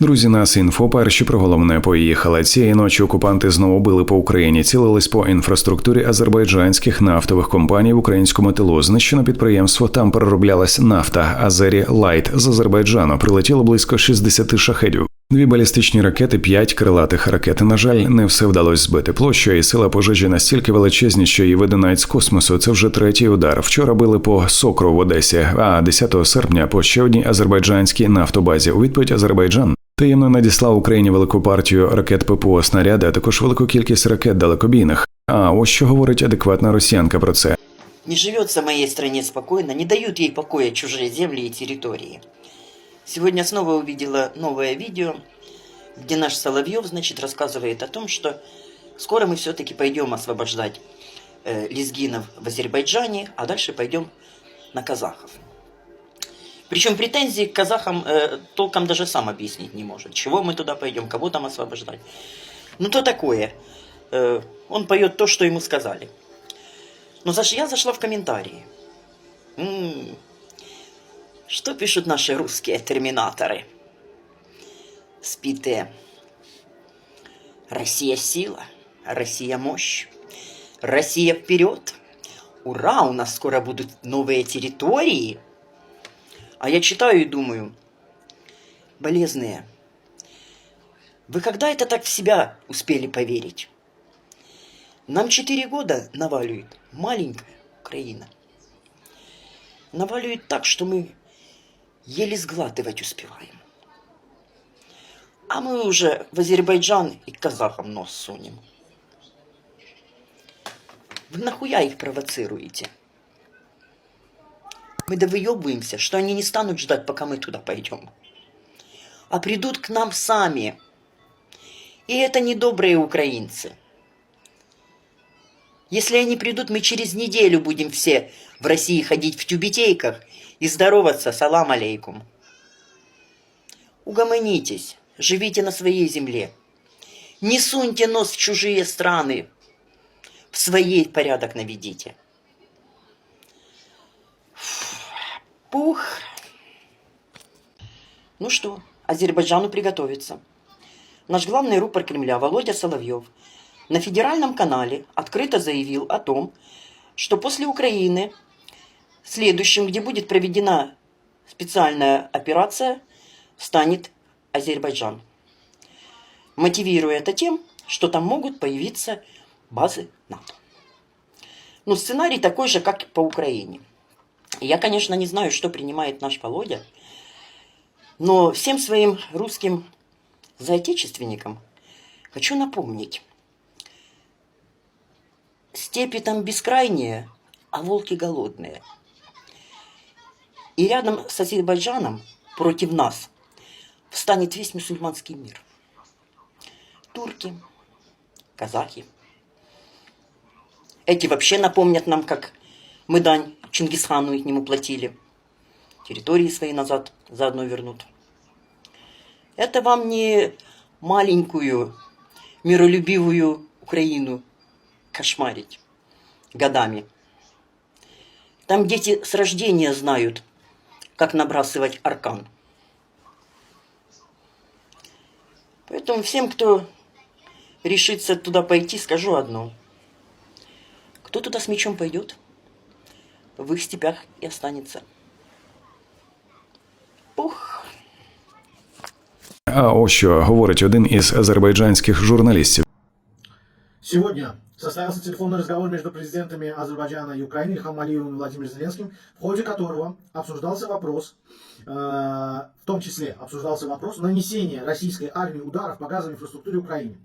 Друзі, нас інфо перші про головне поїхали. Цієї ночі окупанти знову били по Україні, цілились по інфраструктурі азербайджанських нафтових компаній в українському тилу. Знищено підприємство. Там перероблялась нафта. Азері Лайт з Азербайджану прилетіло близько 60 шахедів. Дві балістичні ракети, п'ять крилатих ракет. На жаль, не все вдалося збити. Площа і сила пожежі настільки величезні, що її видно навіть з космосу. Це вже третій удар. Вчора били по Сокру в Одесі, а 10 серпня по ще одній азербайджанській нафтобазі. У відповідь Азербайджан таємно надіслав Україні велику партію ракет ППО снаряди, а також велику кількість ракет далекобійних. А ось що говорить адекватна росіянка про це. Не живется в моей стране спокойно, не дают ей покоя чужие земли и территории. Сегодня снова увидела новое видео, где наш Соловьев, значит, рассказывает о том, что скоро мы все-таки пойдем освобождать э, лезгинов в Азербайджане, а дальше пойдем на казахов. Причем претензии к казахам э, толком даже сам объяснить не может. Чего мы туда пойдем, кого там освобождать. Ну то такое. Э, он поет то, что ему сказали. Но заш... я зашла в комментарии. М, Что пишут наши русские терминаторы? Спите. Россия сила, Россия мощь, Россия вперед. Ура, у нас скоро будут новые территории. А я читаю и думаю, болезные, вы когда это так в себя успели поверить? Нам 4 года наваливает маленькая Украина. Наваливает так, что мы еле сглатывать успеваем. А мы уже в Азербайджан и к казахам нос сунем. Вы нахуя их провоцируете? Мы довыебываемся, что они не станут ждать, пока мы туда пойдем. А придут к нам сами. И это недобрые украинцы. Если они придут, мы через неделю будем все в России ходить в тюбетейках и здороваться салам алейкум. Угомонитесь, живите на своей земле. Не суньте нос в чужие страны. В своей порядок наведите. Пух. Ну что, Азербайджану приготовиться. Наш главный рупор Кремля Володя Соловьев на федеральном канале открыто заявил о том, что после Украины следующим, где будет проведена специальная операция, станет Азербайджан. Мотивируя это тем, что там могут появиться базы НАТО. Ну, сценарий такой же, как и по Украине. Я, конечно, не знаю, что принимает наш Володя, но всем своим русским соотечественникам хочу напомнить. Степи там бескрайние, а волки голодные. И рядом с Азербайджаном против нас встанет весь мусульманский мир. Турки, казахи. Эти вообще напомнят нам, как мы дань Чингисхану их нему платили. Территории свои назад заодно вернут. Это вам не маленькую, миролюбивую Украину кошмарить годами. Там дети с рождения знают, как набрасывать аркан. Поэтому всем, кто решится туда пойти, скажу одно. Кто туда с мечом пойдет, в их степях и останется. Пух! А ось що говорить один із азербайджанських журналістів. Сегодня состоялся телефонный разговор между президентами Азербайджана и Украины Ильхам Алиевым и Владимиром Зеленским, в ходе которого обсуждался вопрос, э, в том числе обсуждался вопрос нанесения российской армии ударов по газовой инфраструктуре Украины.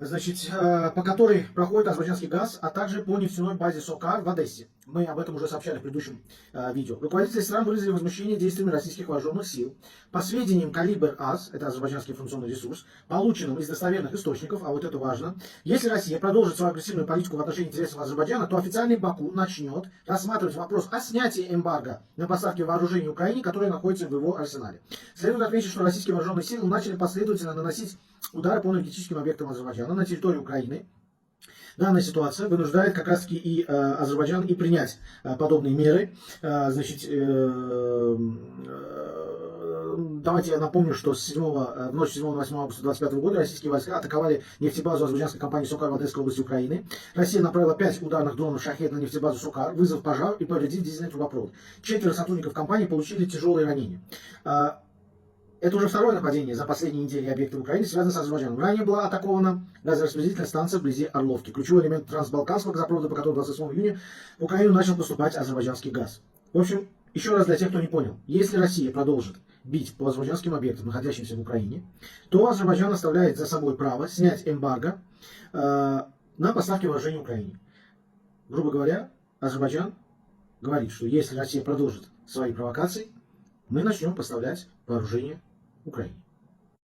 Значит, э, по которой проходит азербайджанский газ, а также по нефтяной базе СОКАР в Одессе. Мы об этом уже сообщали в предыдущем э, видео. Руководители стран выразили возмущение действиями российских вооруженных сил. По сведениям Калибр АЗ, это азербайджанский информационный ресурс, полученным из достоверных источников, а вот это важно, если Россия продолжит свою агрессивную политику в отношении интересов Азербайджана, то официальный Баку начнет рассматривать вопрос о снятии эмбарго на поставки вооружений Украине, которые находятся в его арсенале. Следует отметить, что российские вооруженные силы начали последовательно наносить удары по энергетическим объектам Азербайджана на территории Украины. Данная ситуация вынуждает как раз таки и э, Азербайджан и принять э, подобные меры. Э, значит, э, э, давайте я напомню, что с 7, э, в ночь с 7 на 8 августа 2025 года российские войска атаковали нефтебазу азербайджанской компании «Сокар» в Одесской области Украины. Россия направила 5 ударных дронов «Шахет» на нефтебазу «Сокар», вызвав пожар и повредив дизельный трубопровод. Четверо сотрудников компании получили тяжелые ранения. Это уже второе нападение за последние недели объекта Украине, связано с Азербайджаном. Ранее была атакована газораспределительная станция вблизи Орловки, ключевой элемент трансбалканского газопровода, по которому 27 июня в Украину начал поступать азербайджанский газ. В общем, еще раз для тех, кто не понял, если Россия продолжит бить по азербайджанским объектам, находящимся в Украине, то Азербайджан оставляет за собой право снять эмбарго э, на поставки вооружений Украине. Грубо говоря, Азербайджан говорит, что если Россия продолжит свои провокации, мы начнем поставлять вооружение Україні.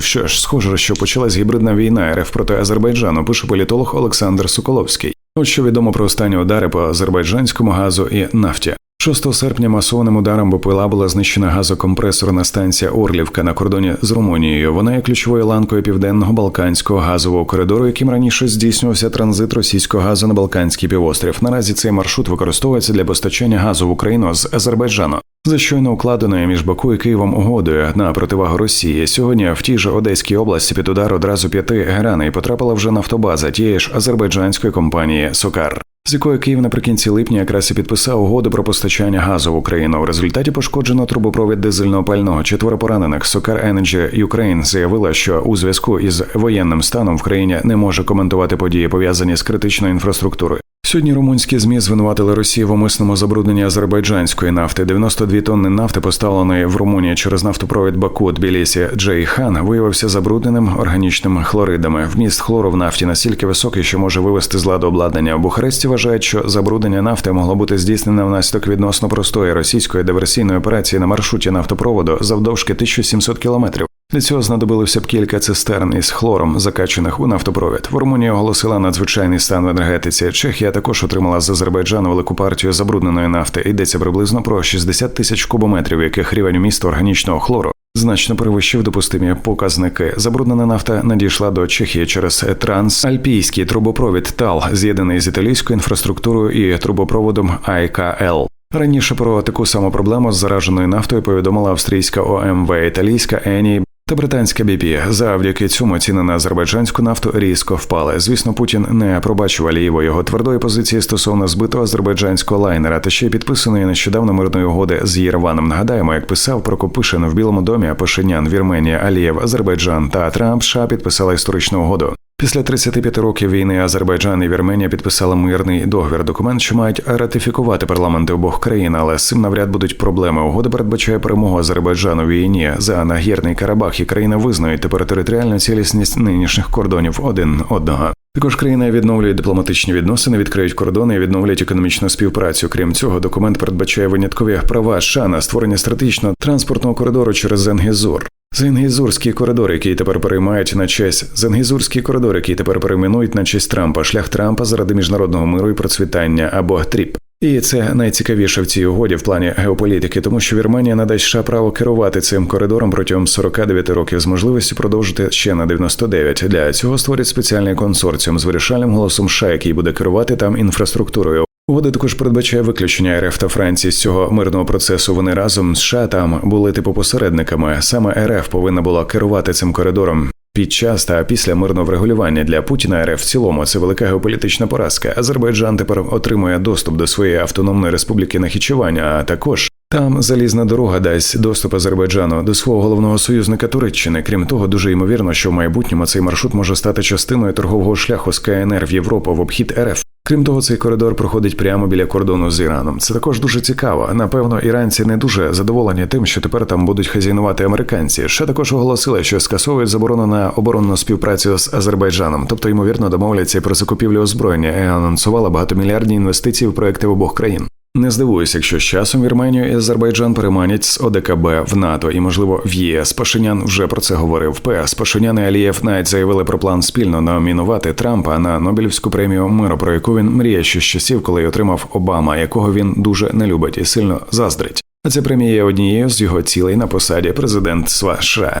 Що ж, схоже, що почалась гібридна війна РФ проти Азербайджану, пише політолог Олександр Соколовський. От що відомо про останні удари по азербайджанському газу і нафті. 6 серпня масованим ударом БПЛА була знищена газокомпресорна станція Орлівка на кордоні з Румунією. Вона є ключовою ланкою південного балканського газового коридору, яким раніше здійснювався транзит російського газу на Балканський півострів. Наразі цей маршрут використовується для постачання газу в Україну з Азербайджану. За щойно укладеною між Баку і Києвом угодою на противагу Росії сьогодні в тій же Одеській області під удар одразу п'яти граней потрапила вже нафтобаза тієї ж азербайджанської компанії Сокар. З якою Київ наприкінці липня якраз і підписав угоду про постачання газу в Україну. В результаті пошкоджено трубопровід дизельного пального. Четверо поранених Сокар Energy Ukraine заявила, що у зв'язку із воєнним станом в країні не може коментувати події, пов'язані з критичною інфраструктурою. Сьогодні румунські змі звинуватили Росію в умисному забрудненні азербайджанської нафти. 92 тонни нафти, поставленої в Румунії через нафтопровід Баку Тбілісі Джей Хан, виявився забрудненим органічними хлоридами. Вміст хлору в нафті настільки високий, що може вивести з ладу обладнання. У Бухаресті вважають, що забруднення нафти могло бути здійснене внаслідок відносно простої російської диверсійної операції на маршруті нафтопроводу завдовжки 1700 кілометрів. Для цього знадобилося б кілька цистерн із хлором, закачаних у нафтопровід. В Румунії оголосила надзвичайний стан в енергетиці. Чехія також отримала з Азербайджану велику партію забрудненої нафти. Йдеться приблизно про 60 тисяч кубометрів, яких рівень вмісту органічного хлору значно перевищив допустимі показники. Забруднена нафта надійшла до Чехії через трансальпійський трубопровід ТАЛ, з'єднаний з італійською інфраструктурою і трубопроводом АйКЛ. Раніше про таку саму проблему з зараженою нафтою повідомила австрійська ОМВ, італійська Ені та британська BP. Завдяки цьому ціни на азербайджанську нафту різко впали. Звісно, Путін не пробачив Алієву його твердої позиції стосовно збитого азербайджанського лайнера та ще підписаної нещодавно мирної угоди з Єрваном. Нагадаємо, як писав Прокопишин в Білому домі Пашинян, Вірменія, Алієв, Азербайджан та Трамп США підписали історичну угоду. Після 35 років війни Азербайджан і Вірменія підписали мирний договір. Документ, що мають ратифікувати парламенти обох країн, але з цим навряд будуть проблеми. Угода передбачає перемогу Азербайджану в війні за нагірний Карабах, і країна визнають тепер територіальну цілісність нинішніх кордонів один одного. Також країни відновлюють дипломатичні відносини, відкриють кордони і відновлять економічну співпрацю. Крім цього, документ передбачає виняткові права США на створення стратегічного транспортного коридору через Зенгізур. Зенгізурський коридор, який тепер переймають на честь Зенгізурський коридор, який тепер перейменують на честь Трампа, шлях Трампа заради міжнародного миру і процвітання або ТРІП. І це найцікавіше в цій угоді в плані геополітики, тому що Вірменія надасть США право керувати цим коридором протягом 49 років з можливістю продовжити ще на 99. Для цього створять спеціальний консорціум з вирішальним голосом США, який буде керувати там інфраструктурою. Угода також передбачає виключення РФ та Франції з цього мирного процесу. Вони разом США там були типу посередниками. Саме РФ повинна була керувати цим коридором. Під час та після мирного врегулювання для Путіна РФ в цілому це велика геополітична поразка. Азербайджан тепер отримує доступ до своєї автономної республіки Нахічевання, а також там залізна дорога дасть доступ Азербайджану до свого головного союзника Туреччини. Крім того, дуже ймовірно, що в майбутньому цей маршрут може стати частиною торгового шляху з КНР в Європу в обхід РФ. Крім того, цей коридор проходить прямо біля кордону з Іраном. Це також дуже цікаво. Напевно, іранці не дуже задоволені тим, що тепер там будуть хазяйнувати американці. Ще також оголосили, що скасовують заборону на оборонну співпрацю з Азербайджаном, тобто ймовірно домовляться про закупівлю озброєння і анонсувала багатомільярдні інвестиції в проекти в обох країн. Не здивуюся, якщо з часом Вірменію і Азербайджан переманять з ОДКБ в НАТО і, можливо, в ЄС. Пашинян вже про це говорив. ПС Пашинян і Алієв навіть заявили про план спільно номінувати Трампа на Нобелівську премію миру, про яку він мріє ще з часів, коли отримав Обама, якого він дуже не любить і сильно заздрить. А ця премія є однією з його цілей на посаді президентства США.